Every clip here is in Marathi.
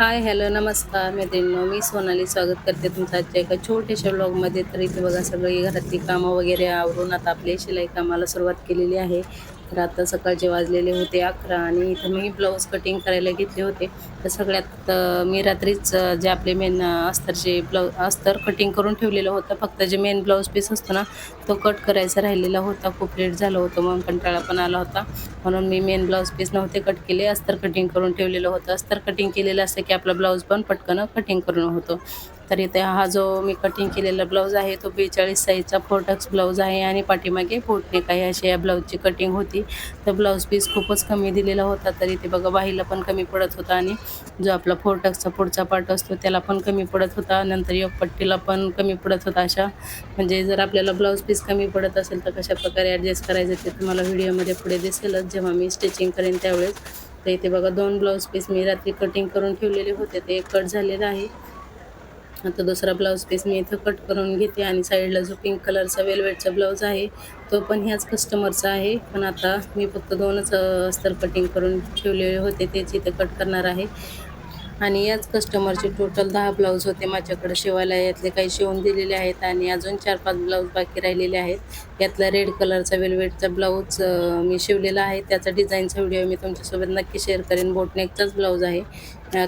हाय हॅलो नमस्कार मैत्रिणींनो मी सोनाली स्वागत करते तुमचं आजच्या एका छोट्याशा ब्लॉगमध्ये तर इथे बघा सगळी घरातली कामं वगैरे आवरून आता आपली शिलाई कामाला सुरुवात केलेली आहे. तर आता सकाळचे वाजलेले होते अकरा आणि इथं मी ब्लाऊज कटिंग करायला घेतले होते. तर सगळ्यात मी रात्रीच जे आपले मेन अस्तरचे ब्लाऊ अस्तर कटिंग करून ठेवलेलं होतं. फक्त जे मेन ब्लाऊज पीस असतो ना तो कट करायचा राहिलेला होता. खूप लेट झालं होतं मग कंटाळा पण आला होता. म्हणून मी मेन ब्लाऊज पीस नव्हते कट केले. अस्तर कटिंग करून ठेवलेलं होतं. अस्तर कटिंग केलेलं असतं की आपला ब्लाऊज पण पटकन कटिंग करून होतो. तर इथे हा जो मी कटिंग केलेला ब्लाऊज आहे तो बेचाळीस साईजचा फोर्टक्स ब्लाऊज आहे आणि पाठीमागे पोटनेक काही अशी या ब्लाऊजची कटिंग होती. तर ब्लाऊज पीस खूपच कमी दिलेला होता. तर इथे बघा बाहीला पण कमी पडत होता आणि जो आपला फोर्टक्सचा पुढचा पार्ट असतो त्याला पण कमी पडत होता. नंतर एक पट्टीला पण कमी पडत होता अशा. म्हणजे जर आपल्याला ब्लाऊज पीस कमी पडत असेल तर कशा प्रकारे ॲडजस्ट करायचं ते तुम्हाला व्हिडिओमध्ये पुढे दिसेलच. जेव्हा मी स्टिचिंग करेन त्यावेळेस. तर इथे बघा दोन ब्लाऊज पीस मी रात्री कटिंग करून ठेवलेले होते. ते कट झालेलं आहे. आता दुसरा ब्लाऊज पीस मी इथं कट करून घेते आणि साईडला जो पिंक कलरचा वेलवेटचा ब्लाऊज आहे तो पण ह्याच कस्टमरचा आहे. पण आता मी फक्त दोनच अस्तर कटिंग करून ठेवलेले होते तेच इथे कट करणार आहे. आणि याच कस्टमरचे टोटल दहा ब्लाऊज होते माझ्याकडे. शिवायला यातले काही शिवून दिलेले आहेत आणि अजून चार पाच ब्लाऊज बाकी राहिलेले आहेत. यातला रेड कलरचा वेलवेटचा ब्लाऊज मी शिवलेला आहे. त्याचा डिझाईनचा व्हिडिओ मी तुमच्यासोबत नक्की शेअर करेन. बोटनेकचाच ब्लाऊज आहे.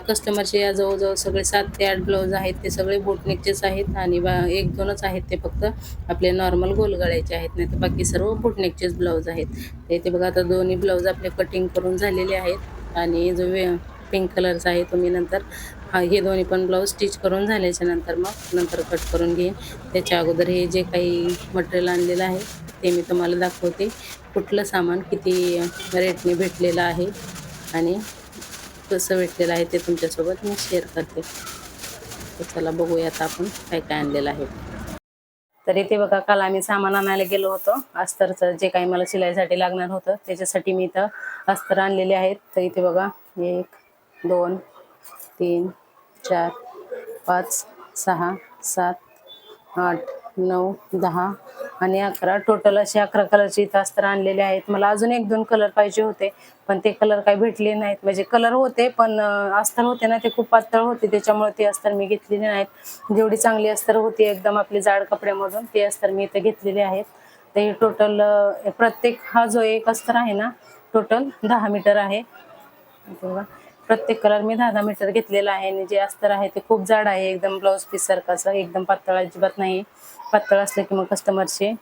कस्टमरचे या जवळजवळ सगळे सात ते आठ ब्लाऊज आहेत. ते सगळे बोटनेकचेच आहेत आणि बा एक दोनच आहेत ते फक्त आपले नॉर्मल गोलगळ्याचे आहेत. नाही तर बाकी सर्व बोटनेकचेच ब्लाऊज आहेत. ते बघा आता दोन्ही ब्लाऊज आपले कटिंग करून झालेले आहेत. आणि जो वे पिंक कलरचा आहे तुम्ही नंतर हा हे दोन्ही पण ब्लाऊज स्टिच करून झाल्याच्यानंतर मग नंतर कट करून घेईन. त्याच्या अगोदर हे जे काही मटेरियल आणलेलं आहे ते मी तुम्हाला दाखवते. कुठलं सामान किती रेटने भेटलेलं आहे आणि कसं भेटलेलं आहे ते तुमच्यासोबत मी शेअर करते. तर चला बघूया आता आपण काय काय आणलेलं आहे. तर इथे बघा काल आम्ही सामान आणायला गेलो होतो. अस्तरचं जे काही मला शिलाईसाठी लागणार होतं त्याच्यासाठी मी इथं अस्तर आणलेले आहेत. तर इथे बघा एक दोन तीन चार पाच सहा सात आठ नऊ दहा आणि अकरा. टोटल असे अकरा कलरचे इथं अस्तर आणलेले आहेत. मला अजून एक दोन कलर पाहिजे होते पण ते कलर काही भेटले नाहीत. म्हणजे कलर होते पण अस्तर होते ना ते खूप पातळ होते. त्याच्यामुळे ते अस्तर मी घेतलेले नाहीत. जेवढी चांगली अस्तर होती एकदम आपली जाड कपड्यामधून ते अस्तर मी इथं घेतलेले आहेत. तर हे टोटल प्रत्येक हा जो एक अस्तर आहे ना टोटल दहा मीटर आहे. बघा. प्रत्येक कलर मी दहा दहा मीटर घेतलेला आहे. आणि जे अस्तर आहे ते खूप जाड आहे. एकदम ब्लाऊज पीस सारखाचं एकदम पातळ अजिबात नाही. पातळ असलं की मग कस्टमरचे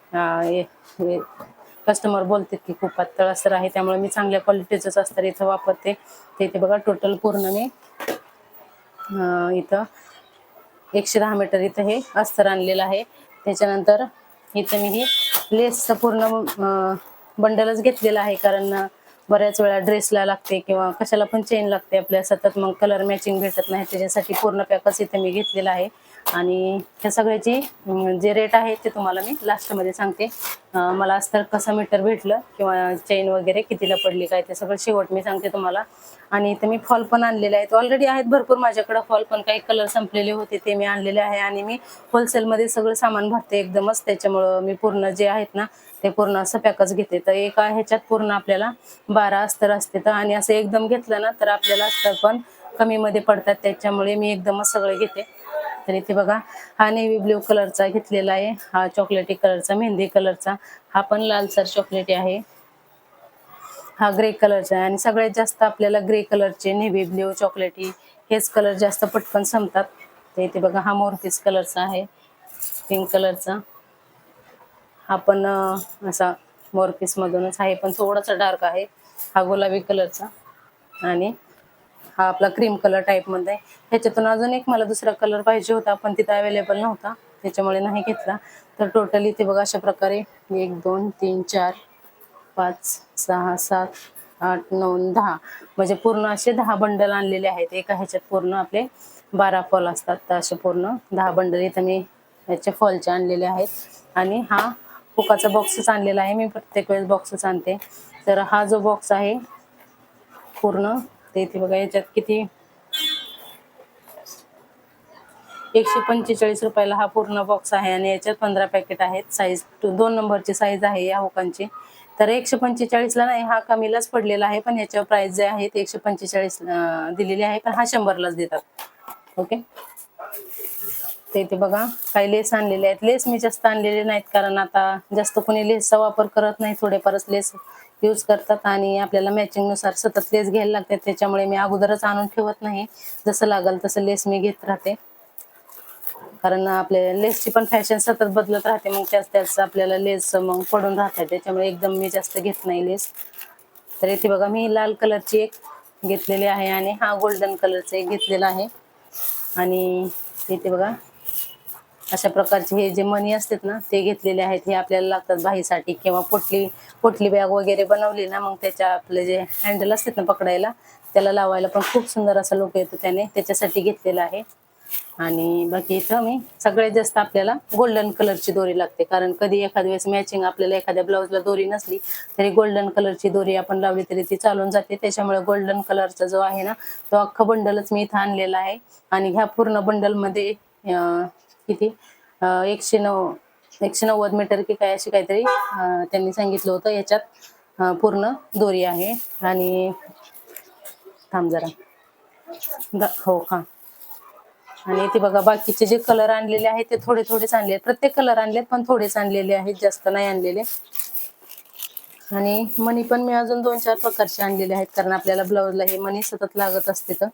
कस्टमर बोलतात की खूप पातळ अस्तर आहे. त्यामुळे मी चांगल्या क्वालिटीचंच अस्तर इथं वापरते. ते इथे बघा टोटल पूर्ण मी इथं एकशे दहा मीटर इथं हे अस्तर आणलेलं आहे. त्याच्यानंतर इथं मी ही लेसचं पूर्ण बंडलच घेतलेलं आहे. कारण बऱ्याच वेळा ड्रेसला लागते किंवा कशाला पण चेन लागते आपल्या सतत मग कलर मॅचिंग भेटत नाही त्याच्यासाठी पूर्ण पॅकच इथे मी घेतलेला आहे. आणि ह्या सगळ्याची जे रेट आहे ते तुम्हाला मी लास्टमध्ये सांगते. मला अस्तर कसं मीटर भेटलं किंवा चेन वगैरे कितीला पडली काय ते सगळं शेवट मी सांगते तुम्हाला. आणि इथं मी फॉल पण आणलेले आहेत. ऑलरेडी आहेत भरपूर माझ्याकडं फॉल पण काही कलर संपलेले होते ते मी आणलेले आहे. आणि मी होलसेलमध्ये सगळं सामान भरते एकदमच. त्याच्यामुळं मी पूर्ण जे आहेत ना ते पूर्ण असं पॅकच घेते. तर एका ह्याच्यात पूर्ण आपल्याला बारा अस्तर असते. तर आणि असं एकदम घेतलं ना तर आपल्याला अस्तर पण कमीमध्ये पडतात. त्याच्यामुळे मी एकदमच सगळं घेते. तर इथे बघा हा नेव्ही ब्ल्यू कलरचा घेतलेला आहे. हा चॉकलेटी कलरचा मेहंदी कलरचा. हा पण लालसर चॉकलेटी आहे. हा ग्रे कलरचा आहे. आणि सगळ्यात जास्त आपल्याला ग्रे कलरचे नेव्ही ब्ल्यू चॉकलेटी हेच कलर जास्त पटकन संपतात. तर इथे बघा हा मोरपीस कलरचा आहे. पिंक कलरचा. हा पण असा मोरपीस मधूनच आहे पण थोडासा डार्क आहे. हा गुलाबी कलरचा आणि हा आपला क्रीम कलर टाईपमध्ये ह्याच्यातून अजून एक मला दुसरा कलर पाहिजे होता पण तिथं अवेलेबल नव्हता. त्याच्यामुळे नाही घेतला. तर टोटल इथे बघा अशा प्रकारे एक दोन तीन चार पाच सहा सात आठ नऊ दहा. म्हणजे पूर्ण असे दहा बंडल आणलेले आहेत. एका ह्याच्यात पूर्ण आपले बारा फॉल असतात. तर असे पूर्ण दहा बंडल इथं मी ह्याच्या फॉलचे आणलेले आहेत. आणि हा हुकाचा बॉक्सच आणलेला आहे. मी प्रत्येक वेळेस बॉक्सच आणते. तर हा जो बॉक्स आहे पूर्ण ते इथे बघा याच्यात किती? एकशे पंचेचाळीस रुपयाला हा पूर्ण बॉक्स आहे आणि याच्यात पंधरा पॅकेट आहेत. साईज दोन नंबरची साईज आहे या हुकांची तर एकशे पंचेचाळीसला नाही हा कमीलाच पडलेला आहे पण याच्यावर प्राइस जे आहे ते एकशे पंचेचाळीस दिलेली आहे पण हा शंभरलाच देतात. ओके ते बघा. काही लेस आणलेले आहेत. लेस मी जास्त आणलेले नाहीत कारण आता जास्त कोणी लेसचा वापर करत नाही. थोडेफारच लेस यूज करतात आणि आपल्याला मॅचिंगनुसार सतत लेस घ्यायला लागतात. त्याच्यामुळे मी अगोदरच आणून ठेवत नाही. जसं लागल तसं लेस मी घेत राहते. कारण आपल्या लेसची पण फॅशन सतत बदलत राहते. मग त्याच त्याच आपल्याला लेस मग पडून राहते. त्याच्यामुळे एकदम मी जास्त घेत नाही लेस. तर इथे बघा मी लाल कलरची एक घेतलेली आहे आणि हा गोल्डन कलरचा एक घेतलेला आहे. आणि इथे बघा अशा प्रकारचे हे जे मणी असतात ना ते घेतलेले आहेत. हे आपल्याला लागतात बाहीसाठी किंवा पोटली पोटली बॅग वगैरे बनवली ना मग त्याच्या आपले जे हँडल असतात ना पकडायला त्याला लावायला पण खूप सुंदर असा लोक येतो त्याने. त्याच्यासाठी घेतलेला आहे. आणि बाकी इथं मी सगळ्यात जास्त आपल्याला गोल्डन कलरची दोरी लागते. कारण कधी एखाद्या वेळेस मॅचिंग आपल्याला एखाद्या ब्लाऊजला दोरी नसली तरी गोल्डन कलरची दोरी आपण लावली तरी ती चालून जाते. त्याच्यामुळे गोल्डन कलरचा जो आहे ना तो अख्खा बंडलच मी इथं आणलेला आहे. आणि ह्या पूर्ण बंडलमध्ये किती? एकशे नऊ एकशे नव्वद मीटर की काय अशी काहीतरी त्यांनी सांगितलं होतं. याच्यात पूर्ण दोरी आहे. आणि थांब जरा. हो हा. आणि ते बघा बाकीचे जे कलर आणलेले आहेत ते थोडे थोडेच आणले आहेत. प्रत्येक कलर आणलेत पण थोडेच आणलेले आहेत. जास्त नाही आणलेले. आणि मणी पण मी अजून दोन चार प्रकारचे आणलेले आहेत कारण आपल्याला ब्लाऊजला हे मणी सतत लागत असते तर.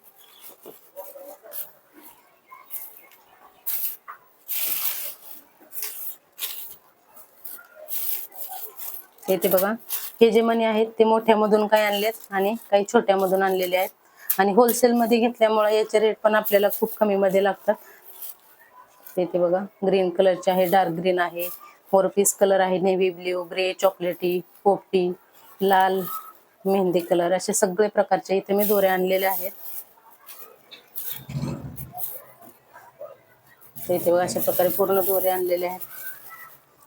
इथे बघा. हे जे मणी आहेत ते मोठ्यामधून काही आणलेत आणि काही छोट्यामधून आणलेले आहेत. आणि होलसेलमध्ये घेतल्यामुळे याचे रेट पण आपल्याला खूप कमी मध्ये लागतात. इथे बघा. ग्रीन कलरचे आहे डार्क ग्रीन आहे. फोर पीस कलर आहे नेव्ही ब्ल्यू ग्रे चॉकलेटी पोपटी लाल मेहंदी कलर असे सगळे प्रकारचे इथे मी दोऱ्या आणलेले आहेत. तर इथे बघा अशा प्रकारे पूर्ण दोरे आणलेले आहेत.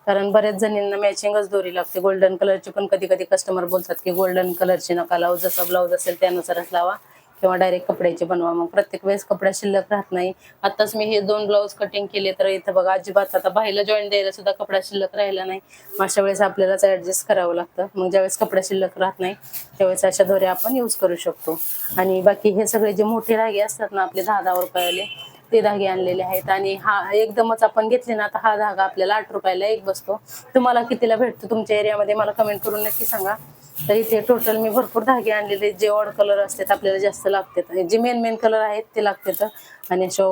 कारण बऱ्याच जणींना मॅचिंगच दोरी लागते. गोल्डन कलरची पण कधी कधी कस्टमर बोलतात की गोल्डन कलरची नका लावू. जसा ब्लाऊज असेल त्यानुसारच लावा किंवा डायरेक्ट कपड्याचे बनवा. मग प्रत्येक वेळेस कपडा शिल्लक राहत नाही. आताच मी हे दोन ब्लाऊज कटिंग केले तर इथं बघा अजिबात आता बाहेरला जॉईन द्यायला सुद्धा कपडा शिल्लक राहिला नाही. मग अशा वेळेस आपल्यालाच ऍडजस्ट करावं लागतं. मग ज्यावेळेस कपडा शिल्लक राहत नाही त्यावेळेस अशा दोऱ्या आपण यूज करू शकतो. आणि बाकी हे सगळे जे मोठे धागे असतात ना आपले दहा दहा रुपयाले ते धागे आणलेले आहेत. आणि हा एकदमच आपण घेतले ना तर हा धागा आपल्याला आठ रुपयाला एक बसतो. तुम्हाला कितीला भेटतो तुमच्या एरियामध्ये मला कमेंट करून नक्की सांगा. तर इथे टोटल मी भरपूर धागे आणलेले आहेत. जे ऑड कलर असतात आपल्याला जास्त लागतात. जे मेन मेन कलर आहेत ते लागतात. आणि अशा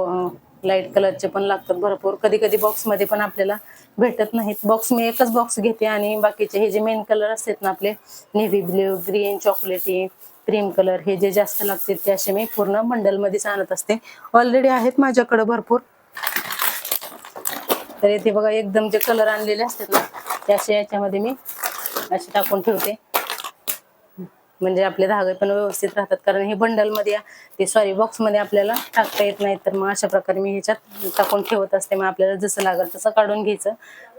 लाइट कलरचे पण लागतात भरपूर. कधी कधी बॉक्समध्ये पण आपल्याला भेटत नाहीत. बॉक्स मी एकच बॉक्स घेते आणि बाकीचे हे जे मेन कलर असतात ना आपले नेव्ही ब्ल्यू ग्रीन चॉकलेटी क्रीम कलर हे जे जास्त लागतील ते असे मी पूर्ण बंडलमध्येच आणत असते. ऑलरेडी आहेत माझ्याकडे भरपूर. तर येथे बघा एकदम जे कलर आणलेले असतात ना ते असे याच्यामध्ये मी असे टाकून ठेवते. म्हणजे आपले धागे पण व्यवस्थित राहतात कारण हे बंडलमध्ये ते सॉरी बॉक्समध्ये आपल्याला टाकता येत नाही. तर मग अशा प्रकारे मी ह्याच्यात टाकून ठेवत असते. मग आपल्याला जसं लागेल तसं काढून घ्यायचं.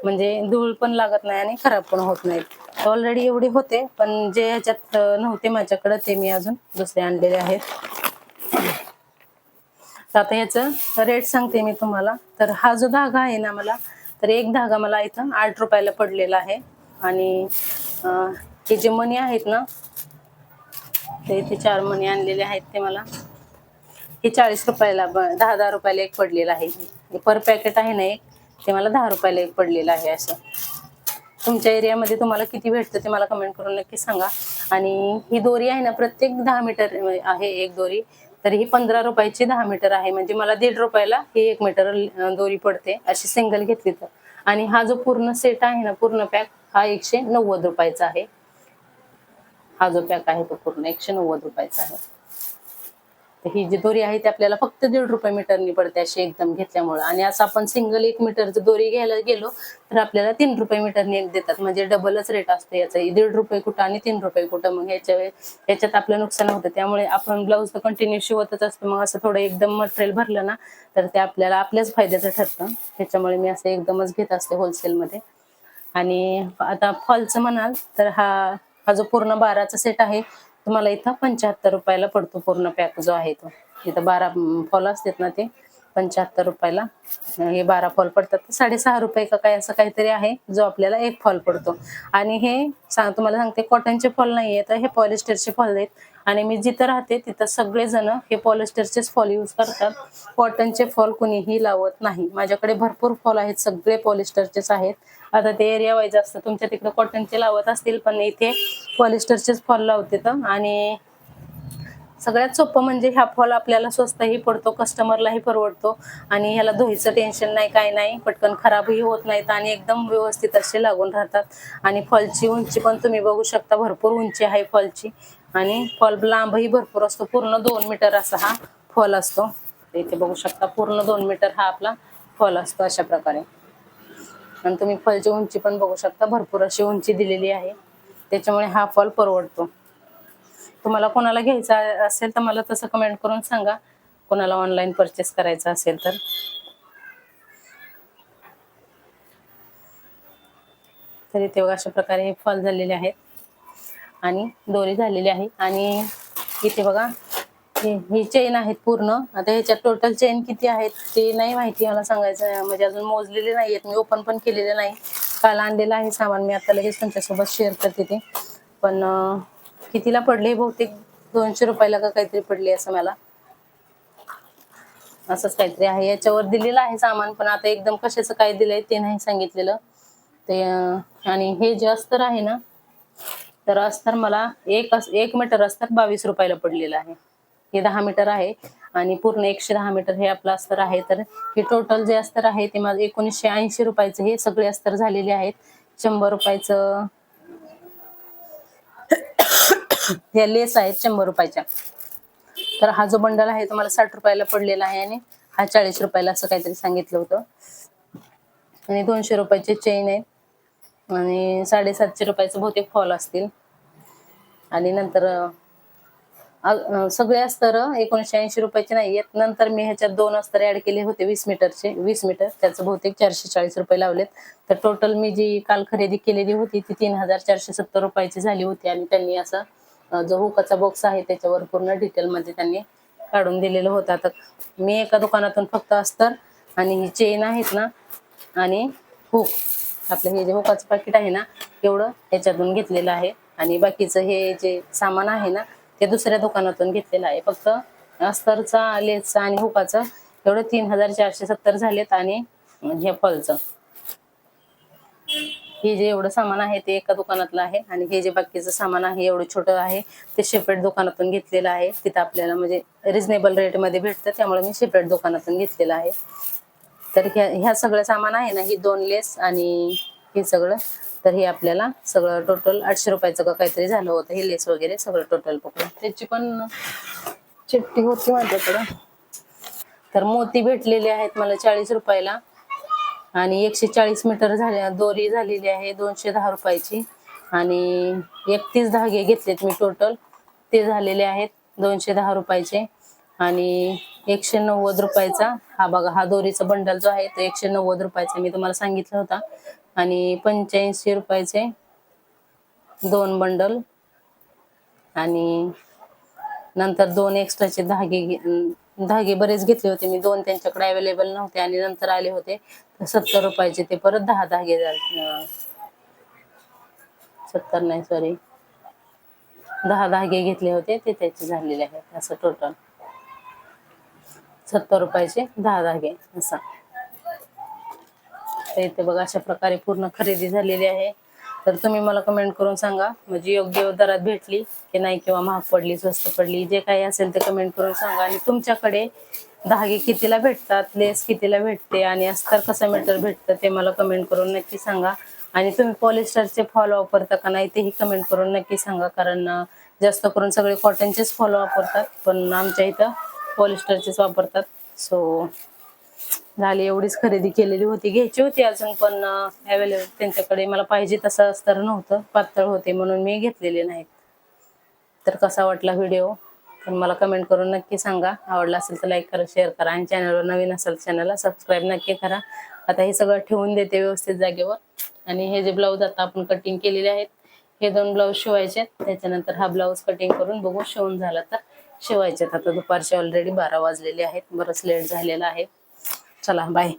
म्हणजे धूळ पण लागत नाही आणि खराब पण होत नाहीत. ऑलरेडी एवढे होते पण जे ह्याच्यात नव्हते माझ्याकडे ते मी अजून दुसरे आणलेले आहेत. तर आता याचं रेट सांगते मी तुम्हाला. तर हा जो धागा आहे ना मला तर एक धागा मला इथं आठ रुपयाला पडलेला आहे. आणि हे जे मणी आहेत ना ते इथे चार मणी आणलेले आहेत ते मला. हे चाळीस रुपयाला ब- दहा दहा रुपयाला एक पडलेलं आहे. हे पर पॅकेट आहे ना एक ते मला दहा रुपयाला एक पडलेलं आहे असं. तुमच्या एरियामध्ये तुम्हाला किती भेटतं ते मला कमेंट करून नक्की सांगा. आणि ही दोरी आहे ना प्रत्येक दहा मीटर आहे एक दोरी. तर ही पंधरा रुपयाची दहा मीटर आहे. म्हणजे मला दीड रुपयाला ही एक मीटर दोरी पडते अशी सिंगल घेतली तर. आणि हा जो पूर्ण सेट आहे ना पूर्ण पॅक हा एकशे नव्वद रुपयाचा आहे. हा जो पॅक आहे तो पूर्ण एकशे नव्वद रुपयाचा आहे. ही जी दोरी आहे ती आपल्याला फक्त दीड रुपये मीटरनी पडते अशी एकदम घेतल्यामुळं. आणि असं आपण सिंगल एक मीटर दोरी घ्यायला गेलो तर आपल्याला तीन रुपये मीटरने देतात. म्हणजे डबलच रेट असतो याचा. दीड रुपये कुठं आणि तीन रुपये कुठं. मग याच्या याच्यात आपलं नुकसान होतं. त्यामुळे आपण ब्लाऊज तर कंटिन्यू शिवतच असतो. मग असं थोडं एकदम मटेरियल भरलं ना तर ते आपल्याला आपल्याच फायद्याचं ठरतं. त्याच्यामुळे मी असं एकदमच घेत असते होलसेलमध्ये आणि आता फॉलचं म्हणाल तर हा हा जो पूर्ण बाराचा सेट आहे तुम्हाला इथं पंच्याहत्तर रुपयाला पडतो पूर्ण पॅक जो आहे तो. इथं बारा फॉल असतात ना ते पंच्याहत्तर रुपयाला. हे बारा फॉल पडतात. साडेसहा रुपये का काय असं काहीतरी आहे जो आपल्याला एक फॉल पडतो. आणि हे सांग तुम्हाला सांगते कॉटनचे फॉल नाही तर हे पॉलिस्टरचे फॉल आहेत. आणि मी जिथं राहते तिथं सगळेजण हे पॉलिस्टरचेच फॉल यूज करतात. कॉटनचे फॉल कुणीही लावत नाही. माझ्याकडे भरपूर फॉल आहेत सगळे पॉलिस्टरचेच आहेत. आता ते एरिया वाईज असतं तुमच्या तिकडे कॉटनचे लावत असतील पण इथे पॉलिस्टरचेच फॉल लावते तर. आणि सगळ्यात सोपं म्हणजे ह्या फॉल आपल्याला स्वस्तही पडतो कस्टमरलाही परवडतो. आणि ह्याला धुईचं टेन्शन नाही काय नाही. पटकन खराबही होत नाहीत आणि एकदम व्यवस्थित असे लागून राहतात. आणि फॉलची उंची पण तुम्ही बघू शकता भरपूर उंची आहे फॉलची आणि फॉल लांबही भरपूर असतो. पूर्ण दोन मीटर असा हा फॉल असतो. इथे बघू शकता पूर्ण दोन मीटर हा आपला फॉल असतो अशा प्रकारे. आणि तुम्ही फॉलची उंची पण बघू शकता. भरपूर अशी उंची दिलेली आहे. त्याच्यामुळे हा फॉल परवडतो. तुम्हाला कोणाला घ्यायचा असेल तर मला तसं कमेंट करून सांगा. कोणाला ऑनलाईन परचेस करायचा असेल तर. तर इथे बघा अशा प्रकारे हे फॉल झालेले आहेत. आणि दोरी झालेली आहे. आणि इथे बघा हे ही चेन आहेत पूर्ण. आता ह्याच्यात टोटल चेन किती आहेत ते नाही माहिती मला सांगायचं म्हणजे अजून मोजलेले नाही आहेत. मी ओपन पण केलेले नाही. काल आणलेलं आहे सामान. मी आता लगेच तुमच्यासोबत शेअर करते ते. पण कितीला पडले? बहुतेक दोनशे रुपयाला का काहीतरी पडले असं मला. असंच काहीतरी आहे. याच्यावर दिलेलं आहे सामान पण आता एकदम कशाचं काय दिलंय ते नाही सांगितलेलं. ते आणि हे जे अस्तर आहे ना तर अस्तर मला एक अस- एक मीटर अस्तर बावीस रुपयाला पडलेलं आहे. हे दहा मीटर आहे आणि पूर्ण एकशे दहा मीटर हे आपलं अस्तर आहे. तर हे टोटल जे अस्तर आहे ते माझं एकोणीसशे ऐंशी रुपयाचं हे सगळे अस्तर झालेले आहेत. शंभर रुपयाचं हे लेस आहेत शंभर रुपयाच्या. तर हा जो बंडल आहे तो मला साठ रुपयाला पडलेला आहे आणि हा चाळीस रुपयाला असं काहीतरी सांगितलं होतं. आणि दोनशे रुपयाचे चेन आहेत. आणि साडेसातशे रुपयाचं बहुतेक फॉल असतील. आणि नंतर सगळे अस्तर एकोणीशे ऐंशी रुपयाचे नाही आहेत नंतर मी ह्याच्यात दोन अस्तर ऍड केले होते वीस मीटरचे वीस मीटर. त्याचं बहुतेक चारशे चाळीस रुपये लावलेत. तर टोटल मी जी काल खरेदी केलेली होती ती तीन हजार चारशे सत्तर रुपयाची झाली होती. आणि त्यांनी असं जो हुकाचा बॉक्स आहे त्याच्यावर पूर्ण डिटेलमध्ये त्यांनी काढून दिलेलं होतं. आता मी एका दुकानातून फक्त अस्तर आणि ही चेन आहेत ना आणि हुक आपलं हे जे हुकाचं पाकिट आहे ना एवढं ह्याच्यातून घेतलेलं आहे. आणि बाकीचं हे जे सामान आहे ना ते दुसऱ्या दुकानातून घेतलेलं आहे. फक्त अस्तरचा लेसचा आणि हुकाचं एवढं तीन हजार चारशे सत्तर झालेत आणि हे फलचं हे जे एवढं सामान आहे ते एका दुकानातलं आहे. आणि हे जे बाकीचं सामान आहे एवढं छोटं आहे ते शेपेट दुकानातून घेतलेलं आहे. तिथं आपल्याला म्हणजे रिझनेबल रेटमध्ये भेटतं त्यामुळे मी सेपरेट दुकानातून घेतलेलं आहे. तर ह्या ह्या सगळं सामान आहे ना ही दोन लेस आणि हे सगळं. तर हे आपल्याला सगळं टोटल आठशे रुपयाचं का काहीतरी झालं होतं हे लेस वगैरे सगळं टोटल पकडून. त्याची पण चिठ्ठी होती माझ्याकडं. तर मोती भेटलेले आहेत मला चाळीस रुपयाला. आणि एकशे चाळीस मीटर झाले दोरी झालेली आहे दोनशे दहा रुपयाची. आणि एकतीस धागे घेतलेत मी टोटल ते झालेले आहेत दोनशे दहा रुपयाचे. आणि एकशे नव्वद रुपयाचा हा बघा हा दोरीचा बंडल जो आहे तो एकशे नव्वद रुपयाचा मी तुम्हाला सांगितलं होता. आणि पंच्याऐंशी रुपयाचे दोन बंडल. आणि नंतर दोन एक्स्ट्राचे धागे घे- धागे बरेच घेतले होते मी. दोन त्यांच्याकडे अवेलेबल नव्हते आणि नंतर आले होते. सत्तर रुपयाचे ते परत दहा धागे सत्तर नाही सॉरी दहा धागे घेतले होते ते त्याचे झालेले आहेत असं टोटल सत्तर रुपयाचे दहा धागे असं. तर इथे बघा अशा प्रकारे पूर्ण खरेदी झालेली आहे. तर तुम्ही मला कमेंट करून सांगा म्हणजे योग्य दरात भेटली की नाही किंवा महाग पडली स्वस्त पडली जे काही असेल ते कमेंट करून सांगा. आणि तुमच्याकडे धागे कितीला भेटतात लेस कितीला भेटते आणि अस्तर कसं मीटर भेटतं ते मला कमेंट करून नक्की सांगा. आणि तुम्ही पॉलिस्टरचे फॉल वापरता का नाही तेही कमेंट करून नक्की सांगा कारण जास्त करून सगळे कॉटनचेच फॉल वापरतात. पण आमच्या इथं पॉलिस्टरचेच वापरतात. सो झाली एवढीच खरेदी केलेली होती. घ्यायची होती अजून पण अवेलेबल त्यांच्याकडे मला पाहिजे तसं अस्तर नव्हतं. पातळ होते म्हणून मी घेतलेले नाहीत. तर कसा वाटला व्हिडिओ पण मला कमेंट करून नक्की सांगा. आवडला असेल तर लाईक करा शेअर करा. आणि चॅनलवर नवीन असेल चॅनलला सबस्क्राईब नक्की करा. आता हे सगळं ठेवून देते व्यवस्थित जागेवर. आणि हे जे ब्लाऊज आता आपण कटिंग केलेले आहेत हे दोन ब्लाऊज शिवायचे आहेत. त्याच्यानंतर हा ब्लाऊज कटिंग करून बघू शिवून झाला तर. शिवायचे. आता दुपारचे ऑलरेडी बारा वाजलेले आहेत. बरंच लेट झालेला आहे. चला बाय